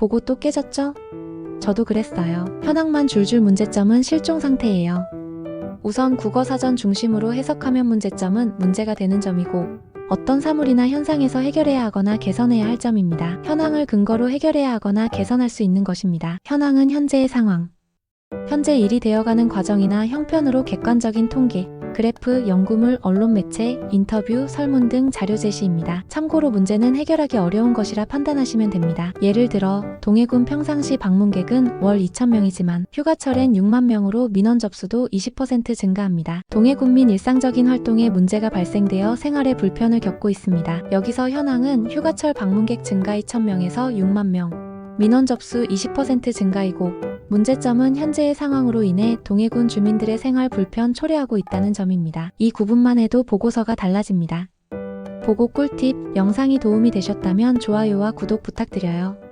보고 또 깨졌죠? 저도 그랬어요. 현황만 줄줄 문제점은 실종 상태예요. 우선 국어 사전 중심으로 해석하면 문제점은 문제가 되는 점이고 어떤 사물이나 현상에서 해결해야 하거나 개선해야 할 점입니다. 현황을 근거로 해결해야 하거나 개선할 수 있는 것입니다. 현황은 현재의 상황. 현재 일이 되어가는 과정이나 형편으로 객관적인 통계, 그래프, 연구물, 언론 매체, 인터뷰, 설문 등 자료 제시입니다. 참고로 문제는 해결하기 어려운 것이라 판단하시면 됩니다. 예를 들어 동해군 평상시 방문객은 월 2,000명이지만 휴가철엔 6만 명으로 민원 접수도 20% 증가합니다. 동해군민 일상적인 활동에 문제가 발생되어 생활에 불편을 겪고 있습니다. 여기서 현황은 휴가철 방문객 증가 2,000명에서 6만 명, 민원 접수 20% 증가이고 문제점은 현재의 상황으로 인해 동해군 주민들의 생활 불편 초래하고 있다는 점입니다. 이 구분만 해도 보고서가 달라집니다. 보고 꿀팁, 영상이 도움이 되셨다면 좋아요와 구독 부탁드려요.